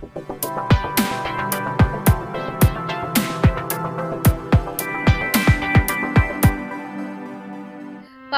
Thank you.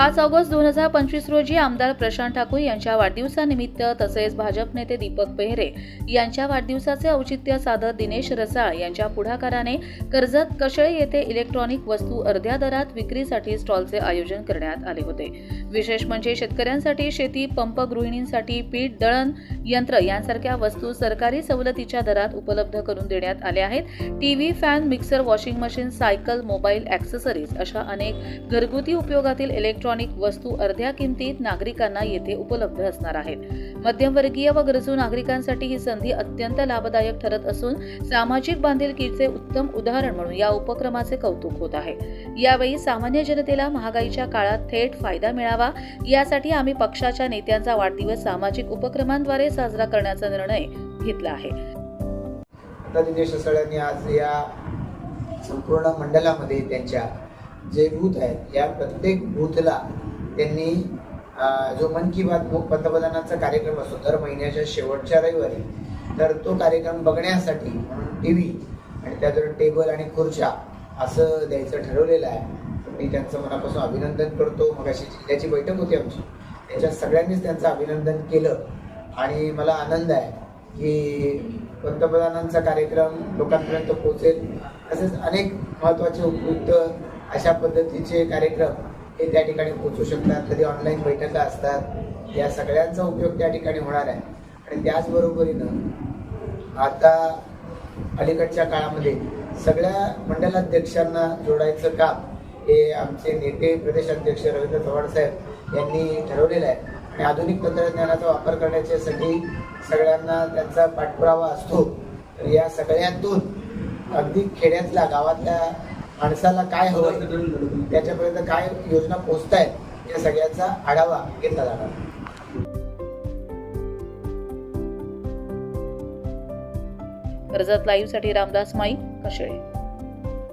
पाच August दोन हजार पंचवीस रोजी आमदार प्रशांत ठाकूर यांच्या वाढदिवसानिमित्त तसेच भाजप नेते दीपक बेहरे यांच्या वाढदिवसाचे औचित्य साधत दिनेश रसाळ यांच्या पुढाकाराने कर्जत कशळे येथे इलेक्ट्रॉनिक वस्तू अर्ध्या दरात विक्रीसाठी स्टॉलचे आयोजन करण्यात आले होते. विशेष म्हणजे शेतकऱ्यांसाठी शेती पंप गृहिणींसाठी पीठ दळण यंत्र यांसारख्या वस्तू सरकारी सवलतीच्या दरात उपलब्ध करून देण्यात आल्या आहेत. TV fan mixer washing machine cycle mobile accessories अशा अनेक घरगुती उपयोगातील इलेक्ट्रॉनिक वस्तू अर्ध्या किमतीत नागरिकांना येथे उपलब्ध असणार आहेत. मध्यमवर्गीय व गरजू नागरिकांसाठी ही संधी अत्यंत लाभदायक ठरत असून सामाजिक बांधिलकीचे उत्तम उदाहरण म्हणून या उपक्रमाचे कौतुक होत आहे. यावेळी सामान्य जनतेला महागाईच्या काळात थेट फायदा मिळावा यासाठी आम्ही पक्षाच्या नेत्यांचा वाढदिवस सामाजिक उपक्रमांद्वारे साजरा करण्याचा निर्णय घेतला आहे. आज या संपूर्ण मंडळामध्ये त्यांच्या जे बूथ आहेत या प्रत्येक बूथला त्यांनी जो मन की बात पंतप्रधानांचा कार्यक्रम असतो दर महिन्याच्या शेवटच्या रविवारी तर तो कार्यक्रम बघण्यासाठी म्हणून टी व्ही आणि त्याजवळ टेबल आणि खुर्च्या असं द्यायचं ठरवलेलं आहे. मी त्यांचं मनापासून अभिनंदन करतो. मग अशी जिल्ह्याची बैठक होती आमची. त्याच्यात सगळ्यांनीच त्यांचं अभिनंदन केलं. आणि मला आनंद आहे की पंतप्रधानांचा कार्यक्रम लोकांपर्यंत पोहोचेल. तसेच अनेक महत्त्वाचे उपयुक्त अशा पद्धतीचे कार्यक्रम हे त्या ठिकाणी पोहोचू शकतात. कधी ऑनलाईन बैठका असतात. या सगळ्यांचा उपयोग त्या ठिकाणी होणार आहे. आणि त्याचबरोबरीनं आता अलीकडच्या काळामध्ये सगळ्या मंडलाध्यक्षांना जोडायचं काम हे आमचे नेते प्रदेशाध्यक्ष रवींद्र चव्हाण साहेब यांनी ठरवलेलं आहे. आणि आधुनिक तंत्रज्ञानाचा वापर करण्याच्यासाठी सगळ्यांना त्यांचा पाठपुरावा असतो. तर या सगळ्यातून अगदी खेड्यातल्या गावातल्या माणसाला काय हवं त्याच्यापर्यंत काय योजना पोचतायत या सगळ्याचा आढावा घेतला जाणार. कर्जत लाईव्हसाठी रामदास माई कशळे.